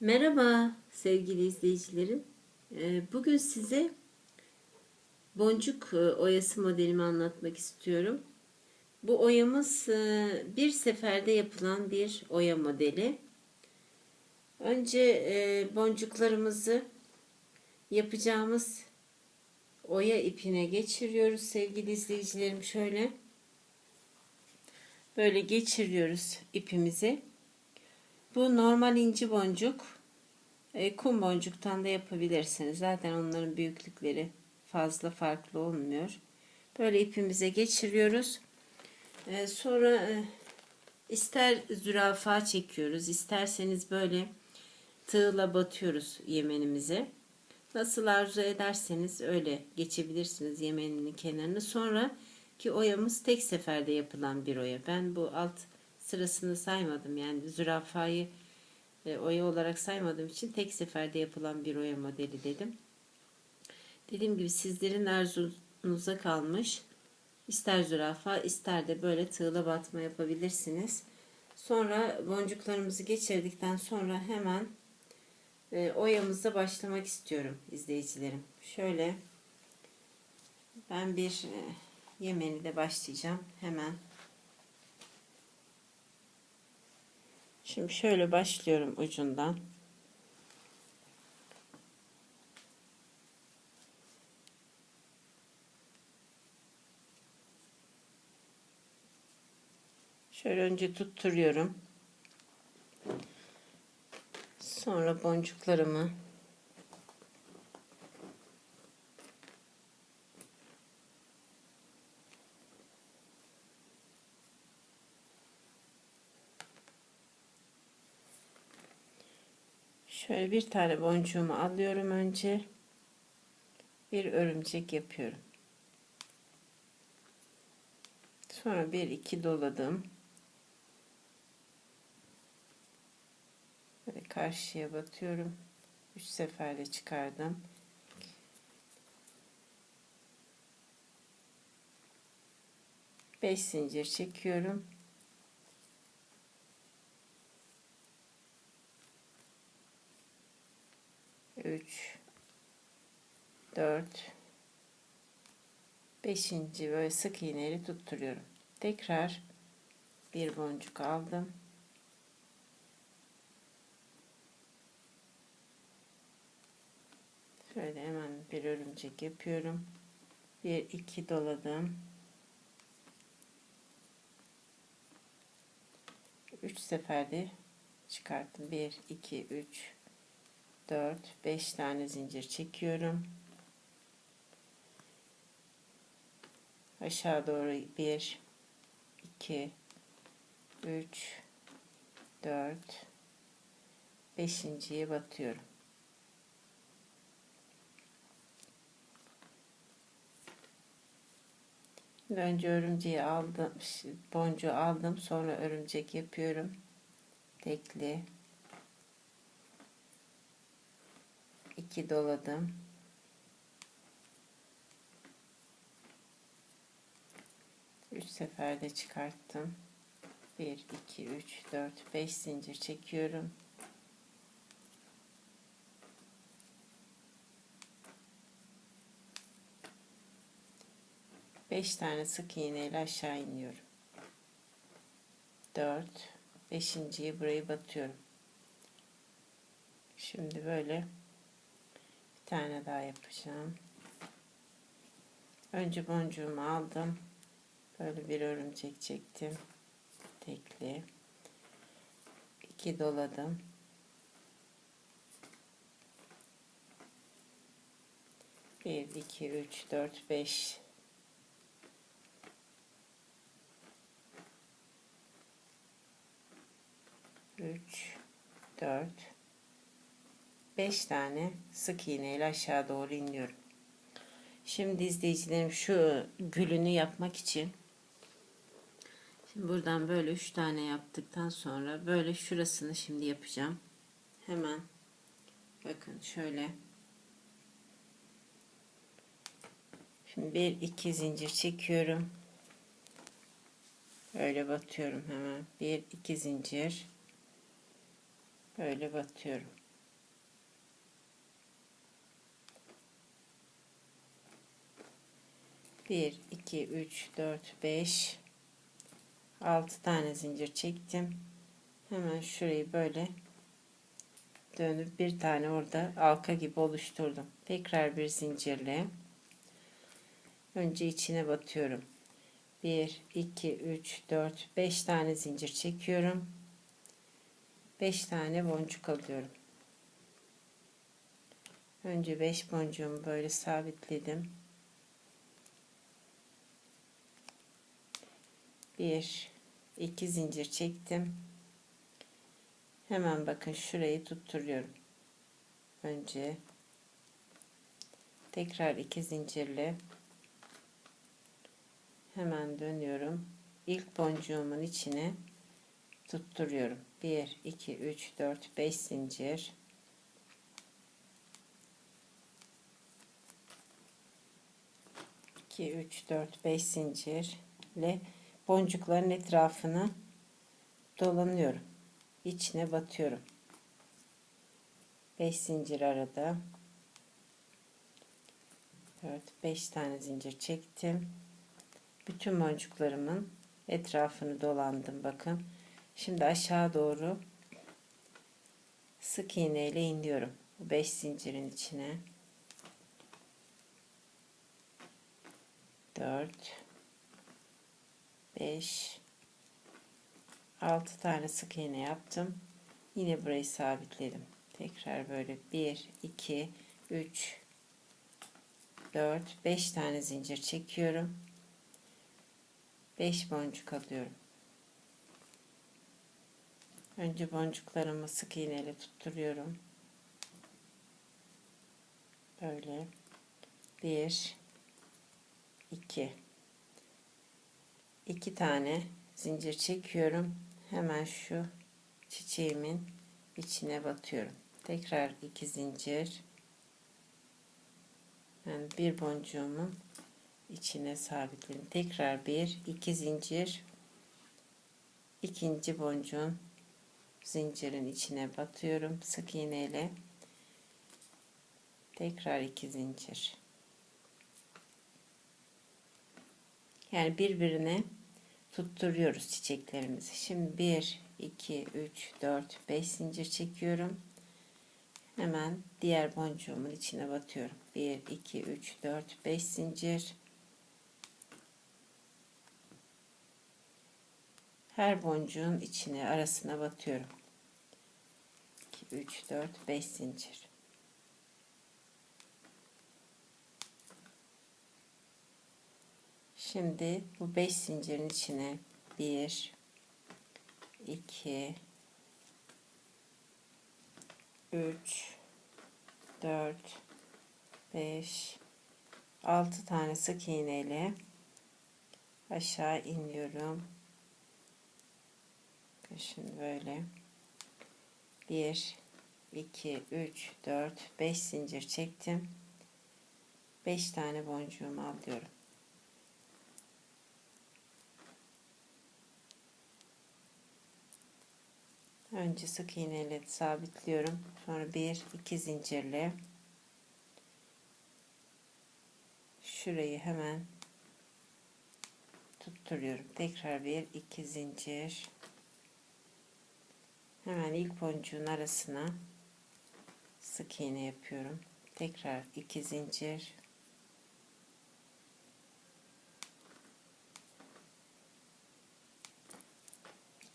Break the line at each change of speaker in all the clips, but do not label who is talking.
Merhaba sevgili izleyicilerim. Ee, Bugün size boncuk e, oyası modelimi anlatmak istiyorum. Bu oyamız e, bir seferde yapılan bir oya modeli. Önce e, boncuklarımızı yapacağımız oya ipine geçiriyoruz sevgili izleyicilerim şöyle. Böyle geçiriyoruz ipimizi. Bu normal inci boncuk. E, kum boncuktan da yapabilirsiniz. Zaten onların büyüklükleri fazla farklı olmuyor. Böyle ipimize geçiriyoruz. E, sonra e, ister zürafa çekiyoruz. isterseniz böyle tığla batıyoruz yemenimize. Nasıl arzu ederseniz öyle geçebilirsiniz yemeninin kenarını. Sonra ki oyamız tek seferde yapılan bir oya. Ben bu alt sırasını saymadım. Yani zürafayı e, oya olarak saymadığım için tek seferde yapılan bir oya modeli dedim. Dediğim gibi sizlerin arzunuza kalmış. İster zürafa ister de böyle tığla batma yapabilirsiniz. Sonra boncuklarımızı geçirdikten sonra hemen e, oyamıza başlamak istiyorum izleyicilerim. Şöyle ben bir e, yemeni de başlayacağım hemen. Şimdi şöyle başlıyorum ucundan. Şöyle önce tutturuyorum. Sonra boncuklarımı Şöyle bir tane boncuğumu alıyorum önce. Bir örümcek yapıyorum. Sonra bir iki doladım. Böyle karşıya batıyorum. Üç seferde çıkardım. Beş zincir çekiyorum. 3 4 5. böyle sık iğneyle tutturuyorum. Tekrar bir boncuk aldım. Şöyle hemen bir örümcek yapıyorum. Bir iki doladım. Üç seferde çıkarttım. Bir, iki, üç, 4 5 tane zincir çekiyorum. Aşağı doğru 1 2 3 4 5.ye batıyorum. Önce örümceği aldım, boncuğu aldım, sonra örümcek yapıyorum. Tekli 2 doladım. Üç seferde çıkarttım. 1 2 3 4 5 zincir çekiyorum. Beş tane sık iğne ile aşağı iniyorum. Dört, beşinciyi burayı batıyorum. Şimdi böyle tane daha yapacağım. Önce boncuğumu aldım. Böyle bir örümcek çektim. Tekli. iki doladım. Bir, iki, üç, dört, beş. Üç, dört, 5 tane sık iğne ile aşağı doğru iniyorum. Şimdi izleyicilerim şu gülünü yapmak için şimdi buradan böyle 3 tane yaptıktan sonra böyle şurasını şimdi yapacağım. Hemen bakın şöyle Şimdi bir iki zincir çekiyorum. Böyle batıyorum hemen. Bir iki zincir. Böyle batıyorum. 1 2 3 4 5 6 tane zincir çektim. Hemen şurayı böyle dönüp bir tane orada halka gibi oluşturdum. Tekrar bir zincirle önce içine batıyorum. 1 2 3 4 5 tane zincir çekiyorum. 5 tane boncuk alıyorum. Önce 5 boncuğumu böyle sabitledim. 1 2 zincir çektim. Hemen bakın şurayı tutturuyorum. Önce tekrar iki zincirle hemen dönüyorum. İlk boncuğumun içine tutturuyorum. 1 2 3 4 5 zincir 2 3 4 5 zincirle boncukların etrafını dolanıyorum. İçine batıyorum. 5 zincir arada 4 5 tane zincir çektim. Bütün boncuklarımın etrafını dolandım bakın. Şimdi aşağı doğru sık iğne ile iniyorum. 5 zincirin içine. 4 5 6 tane sık iğne yaptım. Yine burayı sabitledim. Tekrar böyle 1 2 3 4 5 tane zincir çekiyorum. 5 boncuk alıyorum. Önce boncuklarımı sık iğneyle tutturuyorum. Böyle 1 2 2 tane zincir çekiyorum. Hemen şu çiçeğimin içine batıyorum. Tekrar iki zincir. Yani bir boncuğumun içine sabitledim. Tekrar bir, iki zincir. ikinci boncuğun zincirin içine batıyorum. Sık iğneyle. Tekrar iki zincir. Yani birbirine tutturuyoruz çiçeklerimizi. Şimdi 1, 2, 3, 4, 5 zincir çekiyorum. Hemen diğer boncuğumun içine batıyorum. 1, 2, 3, 4, 5 zincir. Her boncuğun içine arasına batıyorum. 2, 3, 4, 5 zincir. Şimdi bu 5 zincirin içine 1 2 3 4 5 6 tane sık iğne ile aşağı iniyorum. Şimdi böyle 1 2 3 4 5 zincir çektim. 5 tane boncuğumu alıyorum. Önce sık iğne ile sabitliyorum. Sonra bir iki zincirle şurayı hemen tutturuyorum. Tekrar bir iki zincir. Hemen ilk boncuğun arasına sık iğne yapıyorum. Tekrar iki zincir.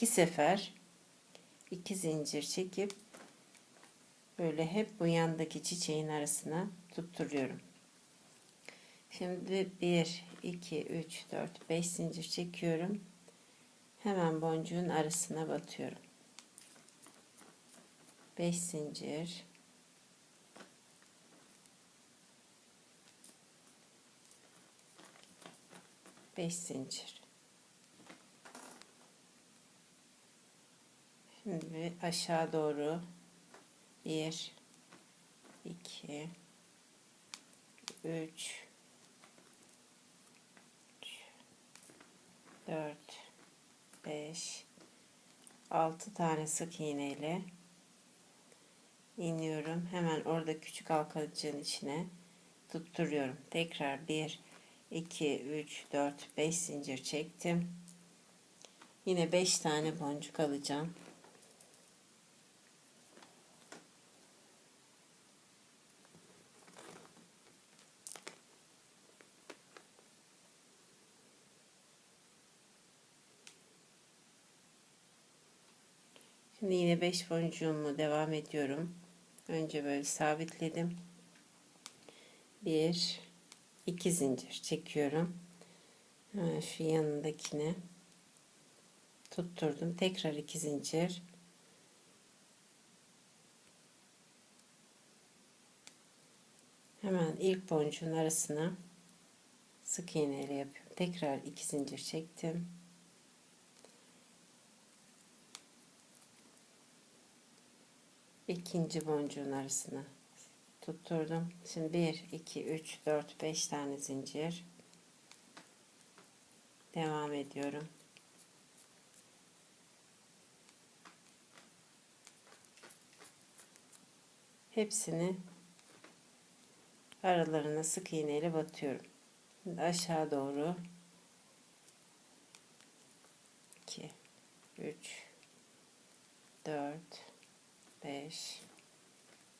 iki sefer iki zincir çekip böyle hep bu yandaki çiçeğin arasına tutturuyorum. Şimdi 1 2 3 4 5 zincir çekiyorum. Hemen boncuğun arasına batıyorum. 5 zincir beş zincir Şimdi aşağı doğru 1 2 3 4 5 6 tane sık iğne ile iniyorum. Hemen orada küçük halkacığın içine tutturuyorum. Tekrar 1 2, 3, 4, 5 zincir çektim. Yine 5 tane boncuk alacağım. Şimdi yine 5 boncuğumu devam ediyorum. Önce böyle sabitledim. 1 2 zincir çekiyorum. Hemen şu yanındakine tutturdum. Tekrar 2 zincir. Hemen ilk boncuğun arasına sık iğneyle yapıyorum. Tekrar 2 zincir çektim. İkinci boncuğun arasına tutturdum. Şimdi 1, 2, 3, 4, 5 tane zincir. Devam ediyorum. Hepsini aralarına sık iğneyle batıyorum. Şimdi aşağı doğru 2 3 4 5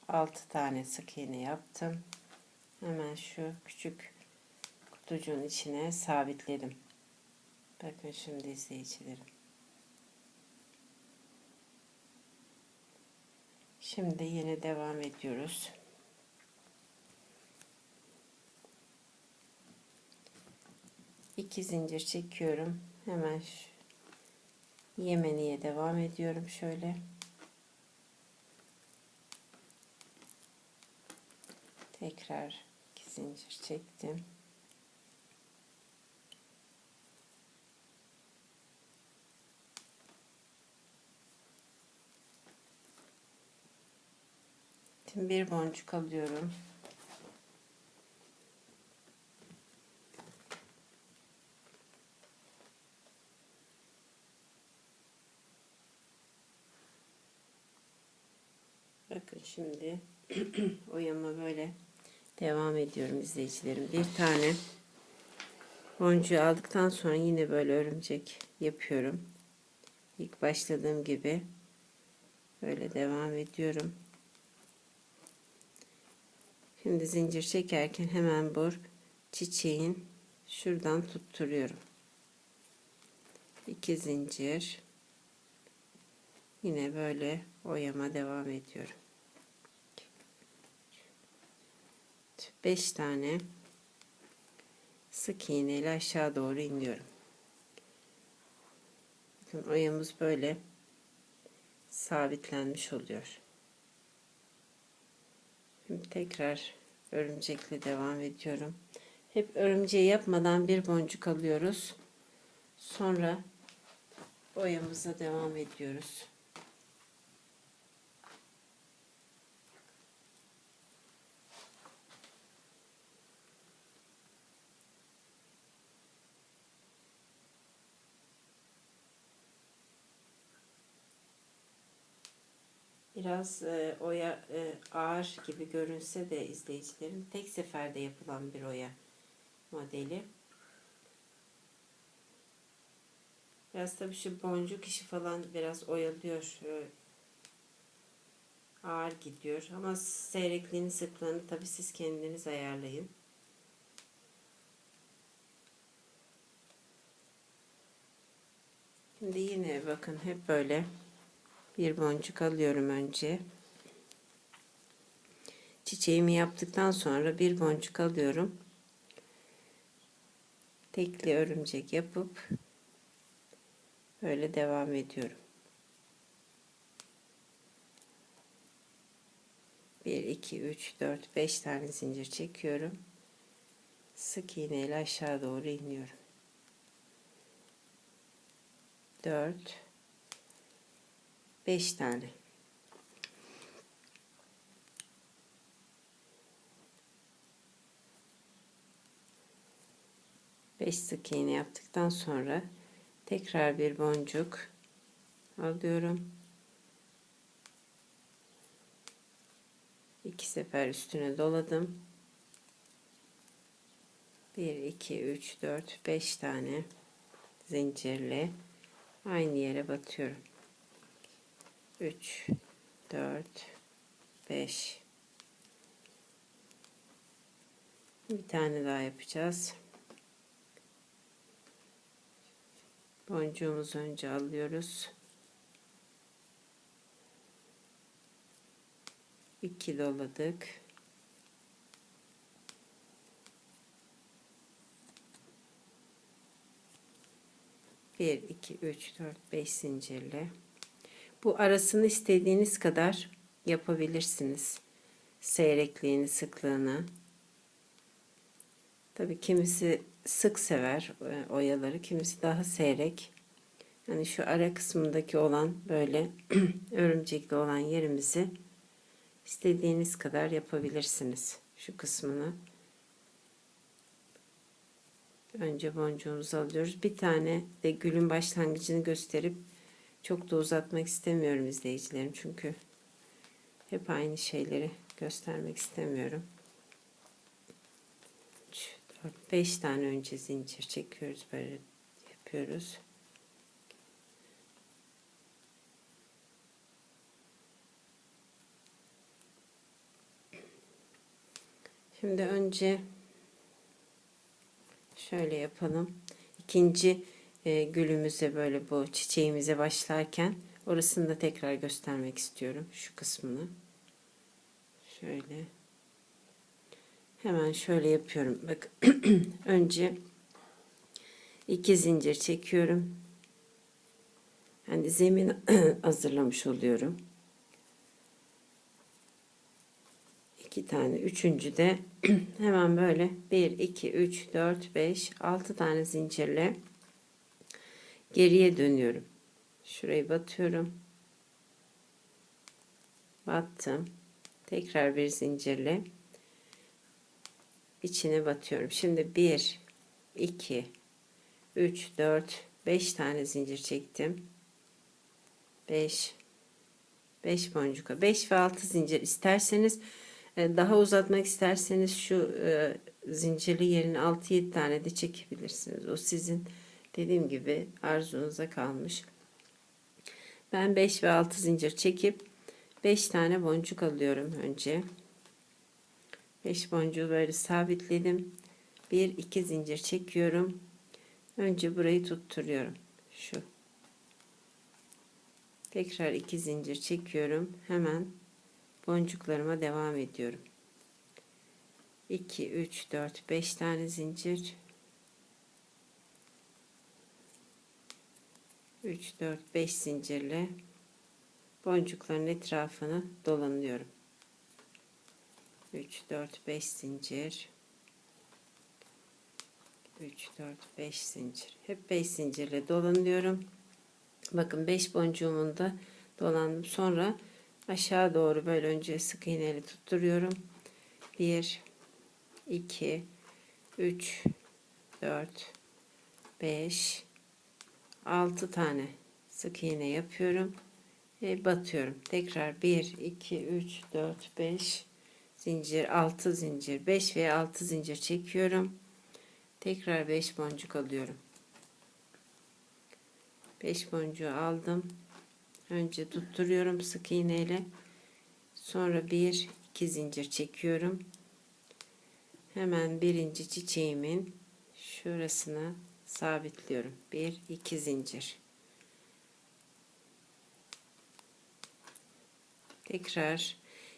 6 tane sık iğne yaptım. Hemen şu küçük kutucuğun içine sabitledim. Bakın şimdi izleyicilerim. Şimdi yine devam ediyoruz. İki zincir çekiyorum. Hemen şu yemeniye devam ediyorum şöyle. Tekrar iki zincir çektim. Şimdi bir boncuk alıyorum. Bakın şimdi oyama böyle devam ediyorum izleyicilerim. Bir tane boncuğu aldıktan sonra yine böyle örümcek yapıyorum. İlk başladığım gibi böyle devam ediyorum. Şimdi zincir çekerken hemen bu çiçeğin şuradan tutturuyorum. İki zincir. Yine böyle oyama devam ediyorum. 5 tane sık iğne ile aşağı doğru iniyorum. Bakın oyamız böyle sabitlenmiş oluyor. Şimdi tekrar örümcekle devam ediyorum. Hep örümceği yapmadan bir boncuk alıyoruz. Sonra oyamıza devam ediyoruz. Biraz e, oya e, ağır gibi görünse de izleyicilerin tek seferde yapılan bir oya modeli. Biraz tabii şu boncuk işi falan biraz oyalıyor. E, ağır gidiyor. Ama seyrekliğini sıklığını tabii siz kendiniz ayarlayın. Şimdi yine bakın hep böyle bir boncuk alıyorum önce. Çiçeğimi yaptıktan sonra bir boncuk alıyorum. Tekli örümcek yapıp böyle devam ediyorum. 1 2 3 4 5 tane zincir çekiyorum. Sık iğne ile aşağı doğru iniyorum. 4 5 tane. Beş sık iğne yaptıktan sonra tekrar bir boncuk alıyorum. İki sefer üstüne doladım. 1 2 3 4 5 tane zincirle aynı yere batıyorum. 3 4 5 Bir tane daha yapacağız. Boncuğumuzu önce alıyoruz. 2 doladık. Bir, iki, üç, dört, beş zincirle. Bu arasını istediğiniz kadar yapabilirsiniz. Seyrekliğini, sıklığını. Tabii kimisi sık sever e, oyaları, kimisi daha seyrek. Hani şu ara kısmındaki olan böyle örümcekli olan yerimizi istediğiniz kadar yapabilirsiniz. Şu kısmını. Önce boncuğumuzu alıyoruz. Bir tane de gülün başlangıcını gösterip çok da uzatmak istemiyorum izleyicilerim. Çünkü hep aynı şeyleri göstermek istemiyorum. 4 5 tane önce zincir çekiyoruz böyle yapıyoruz. Şimdi önce şöyle yapalım. İkinci e, gülümüze böyle bu çiçeğimize başlarken orasını da tekrar göstermek istiyorum. Şu kısmını. Şöyle. Hemen şöyle yapıyorum. Bak önce iki zincir çekiyorum. Yani zemin hazırlamış oluyorum. iki tane. Üçüncü de hemen böyle 1, 2, 3, 4, 5, 6 tane zincirle geriye dönüyorum. Şurayı batıyorum. Battım. Tekrar bir zincirle içine batıyorum. Şimdi 1, 2, 3, 4, 5 tane zincir çektim. 5, 5 boncuka, 5 ve 6 zincir isterseniz e, daha uzatmak isterseniz şu e, zincirli yerine 6-7 tane de çekebilirsiniz. O sizin dediğim gibi arzunuza kalmış. Ben 5 ve 6 zincir çekip 5 tane boncuk alıyorum önce. 5 boncuğu böyle sabitledim. 1 2 zincir çekiyorum. Önce burayı tutturuyorum. Şu. Tekrar 2 zincir çekiyorum. Hemen boncuklarıma devam ediyorum. 2 3 4 5 tane zincir 3 4 5 zincirle boncukların etrafını dolanıyorum. 3 4 5 zincir 3 4 5 zincir hep 5 zincirle dolanıyorum. Bakın 5 boncuğumun da dolandım. Sonra aşağı doğru böyle önce sık iğneyle tutturuyorum. 1 2 3 4 5 6 tane sık iğne yapıyorum ve batıyorum. Tekrar 1 2 3 4 5 zincir 6 zincir 5 ve 6 zincir çekiyorum. Tekrar 5 boncuk alıyorum. 5 boncuğu aldım. Önce tutturuyorum sık iğneyle. Sonra bir iki zincir çekiyorum. Hemen birinci çiçeğimin şurasına sabitliyorum. Bir iki zincir. Tekrar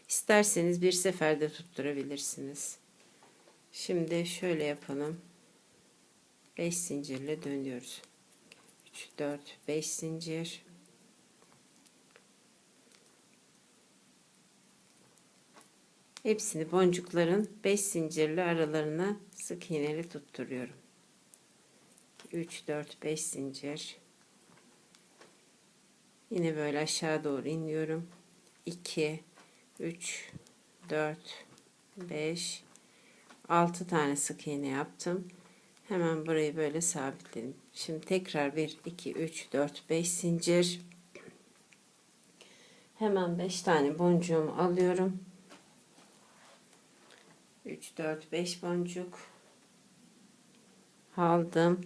isterseniz bir seferde tutturabilirsiniz. Şimdi şöyle yapalım. 5 zincirle dönüyoruz. 3 4 5 zincir Hepsini boncukların 5 zincirli aralarına sık iğneli tutturuyorum. 3 4 5 zincir. Yine böyle aşağı doğru iniyorum. 2 3 4 5 6 tane sık iğne yaptım. Hemen burayı böyle sabitledim. Şimdi tekrar 1 2 3 4 5 zincir. Hemen 5 tane boncuğumu alıyorum. 3 4 5 boncuk aldım.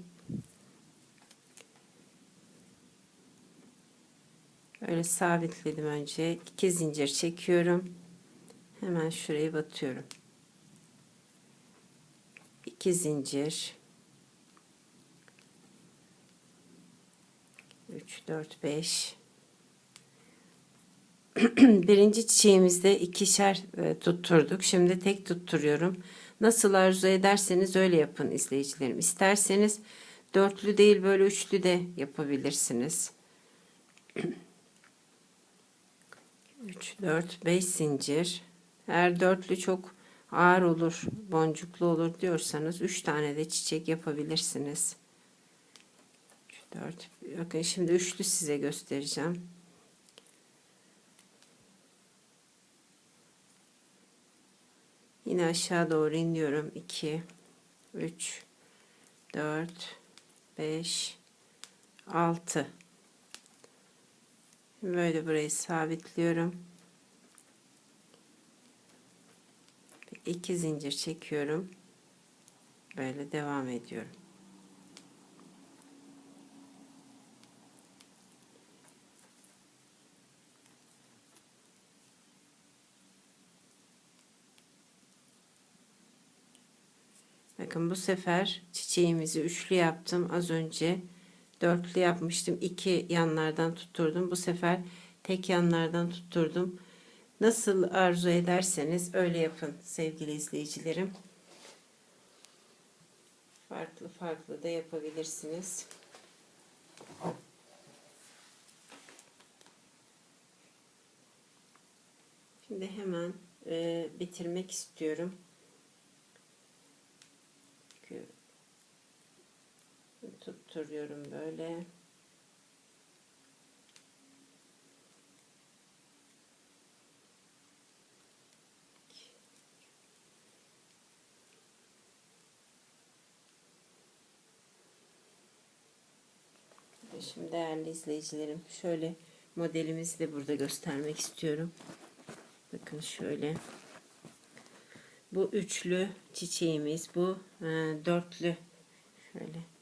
Böyle sabitledim önce. İki zincir çekiyorum. Hemen şuraya batıyorum. İki zincir. 3 4 5 Birinci çiçeğimizde ikişer e, tutturduk. Şimdi tek tutturuyorum. Nasıl arzu ederseniz öyle yapın izleyicilerim. İsterseniz dörtlü değil böyle üçlü de yapabilirsiniz. 3 4 5 zincir. Eğer dörtlü çok ağır olur, boncuklu olur diyorsanız 3 tane de çiçek yapabilirsiniz. 3 4 Bakın şimdi üçlü size göstereceğim. Yine aşağı doğru iniyorum. 2 3 4 5 6 Böyle burayı sabitliyorum. iki zincir çekiyorum. Böyle devam ediyorum. Bakın bu sefer çiçeğimizi üçlü yaptım. Az önce dörtlü yapmıştım. İki yanlardan tutturdum. Bu sefer tek yanlardan tutturdum. Nasıl arzu ederseniz öyle yapın sevgili izleyicilerim. Farklı farklı da yapabilirsiniz. Şimdi hemen e, bitirmek istiyorum. Çünkü tutturuyorum böyle. Şimdi değerli izleyicilerim şöyle modelimizi de burada göstermek istiyorum. Bakın şöyle. Bu üçlü çiçeğimiz. Bu e, dörtlü. Şöyle